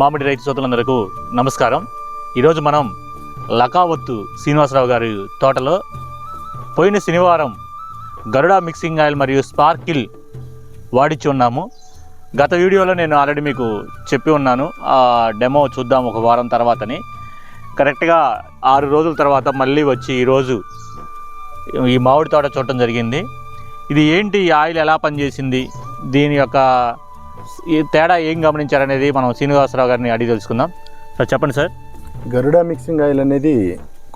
మామిడి రైతు సోదరులందరకు నమస్కారం. ఈరోజు మనం లకావత్తు శ్రీనివాసరావు గారి తోటలో పోయిన శనివారం గరుడా మిక్సింగ్ ఆయిల్ మరియు స్పార్కిల్ వాడిచ్చి ఉన్నాము. గత వీడియోలో నేను ఆల్రెడీ మీకు చెప్పి ఉన్నాను. ఆ డెమో చూద్దాం ఒక వారం తర్వాతని. కరెక్ట్గా ఆరు రోజుల తర్వాత మళ్ళీ వచ్చి ఈరోజు ఈ మామిడి తోట చూడటం జరిగింది. ఇది ఏంటి? ఈ ఆయిల్ ఎలా పనిచేసింది? దీని యొక్క ఈ తేడా ఏం గమనించారనేది మనం శ్రీనివాసరావు గారిని అడిగి తెలుసుకుందాం. సార్ చెప్పండి సార్. గరుడ మిక్సింగ్ ఆయిల్ అనేది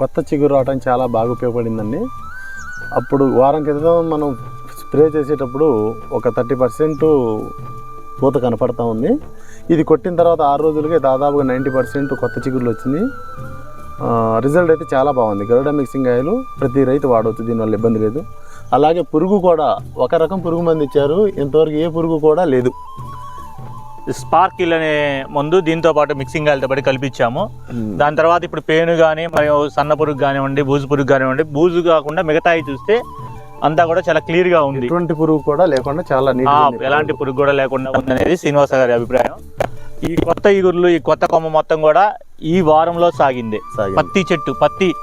కొత్త చిగురు రావడానికి చాలా బాగా ఉపయోగపడిందండి. అప్పుడు వారం క్రితం మనం స్ప్రే చేసేటప్పుడు ఒక థర్టీ పర్సెంట్ పూత కనపడతా ఉంది. ఇది కొట్టిన తర్వాత ఆరు రోజులకే దాదాపుగా నైంటీ పర్సెంట్ కొత్త చిగురులు వచ్చింది. రిజల్ట్ అయితే చాలా బాగుంది. గరుడ మిక్సింగ్ ఆయిల్ ప్రతి రైతు వాడవచ్చు దీనివల్ల ఇబ్బంది లేదు. అలాగే పురుగు కూడా ఒక రకం పురుగు మంది ఇచ్చారు. ఇంతవరకు ఏ పురుగు కూడా లేదు. స్పార్కిల్ అనే మందు దీంతో పాటు మిక్సింగ్ ఆయిల్తో పాటు కల్పించాము దాని తర్వాత ఇప్పుడు పేను కానీ మరియు సన్న పురుగు కానివ్వండి బూజు పురుగు కానివ్వండి బూజు కాకుండా మిగతాయి చూస్తే అంతా కూడా చాలా క్లియర్గా ఉంది. ఎటువంటి పురుగు కూడా లేకుండా చాలా ఎలాంటి పురుగు కూడా లేకుండా ఉందనేది శ్రీనివాస గారి అభిప్రాయం. ఈ కొత్త ఇగుర్లు ఈ కొత్త కొమ్మ మొత్తం కూడా ఈ వారంలో సాగింది. సాగింది. పత్తి చెట్టు పత్తి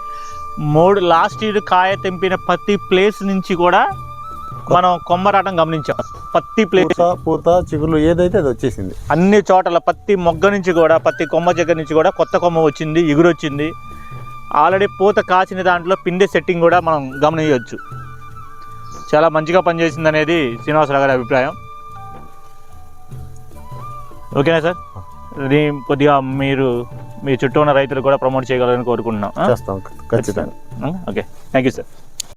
మూడు లాస్ట్ ఇయర్ కాయ తెంపిన పత్తి ప్లేస్ నుంచి కూడా మనం కొమ్మ రావడం గమనించాం. పత్తి ప్లేస్ పూత చిగుర్లు ఏదైతే అది వచ్చేసింది. అన్ని చోట్ల పత్తి మొగ్గ నుంచి కూడా పత్తి కొమ్మ దగ్గర నుంచి కూడా కొత్త కొమ్మ వచ్చింది ఇగురు వచ్చింది ఆల్రెడీ పూత కాసిన దాంట్లో పిండి సెట్టింగ్ కూడా మనం గమనించవచ్చు. చాలా మంచిగా పనిచేసింది అనేది శ్రీనివాసరావు గారి అభిప్రాయం. ఓకేనా సార్? ఇది కొద్దిగా మీరు మీ చుట్టూ ఉన్న రైతులు కూడా ప్రమోట్ చేయగలరని కోరుకుంటున్నాం. చేస్తాం ఖచ్చితంగా. ఓకే. Thank you sir